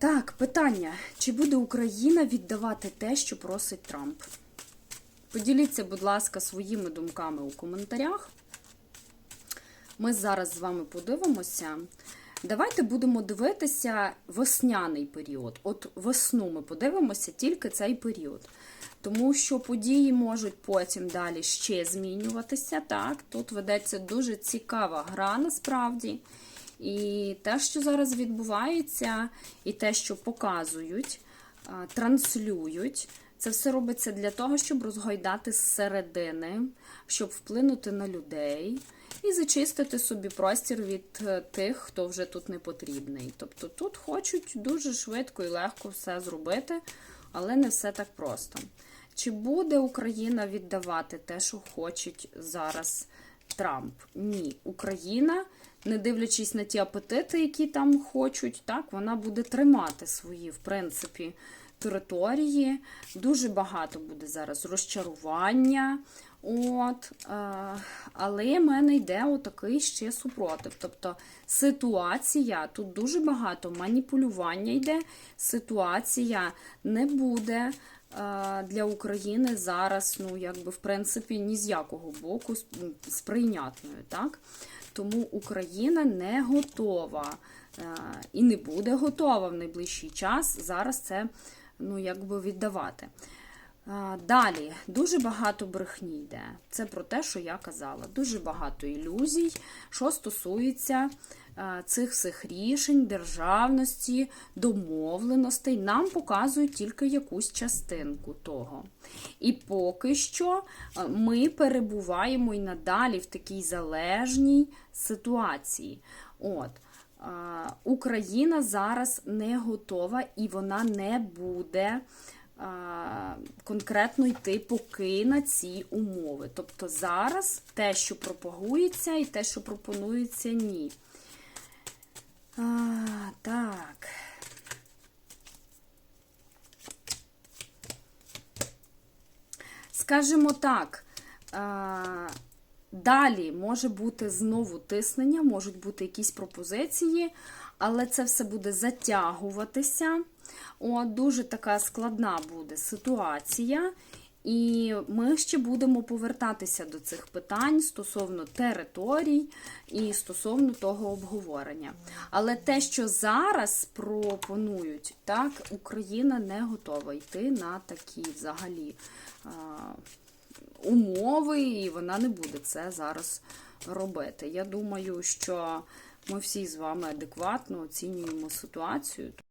Так, питання: чи буде Україна віддавати те, що просить Трамп? Поділіться, будь ласка, своїми думками у коментарях. Ми зараз з вами подивимося. Давайте будемо дивитися весняний період. От весну ми подивимося тільки цей період. Тому що події можуть потім далі ще змінюватися. Так, тут ведеться дуже цікава гра насправді. І те, що зараз відбувається, і те, що показують, транслюють, це все робиться для того, щоб розгойдати зсередини, щоб вплинути на людей і зачистити собі простір від е, тих, хто вже тут не потрібний. Тобто тут хочуть дуже швидко і легко все зробити, але не все так просто. Чи буде Україна віддавати те, що хочуть зараз Трамп? Ні, Україна, не дивлячись на ті апетити, які там хочуть, так вона буде тримати свої, в принципі, території. Дуже багато буде зараз розчарування. От, е, але в мене йде отакий ще супротив. Тобто ситуація, тут дуже багато маніпулювання йде. Ситуація не буде для України зараз, ну, якби, в принципі, ні з якого боку сприйнятною. Так? Тому Україна не готова е, і не буде готова в найближчий час зараз це ну, якби віддавати. Далі дуже багато брехні йде. Це про те, що я казала. Дуже багато ілюзій, що стосується цих всіх рішень, державності, домовленостей. Нам показують тільки якусь частинку того. І поки що ми перебуваємо і надалі в такій залежній ситуації. От. Україна зараз не готова і вона не буде конкретно йти поки на ці умови. Тобто зараз те, що пропагується, і те, що пропонується, ні. А, так. Скажімо так. Далі може бути знову тиснення, можуть бути якісь пропозиції, але це все буде затягуватися. О, дуже така складна буде ситуація. І ми ще будемо повертатися до цих питань стосовно територій і стосовно того обговорення. Але те, що зараз пропонують, так, Україна не готова йти на такі взагалі а, умови, і вона не буде це зараз робити. Я думаю, що ми всі з вами адекватно оцінюємо ситуацію.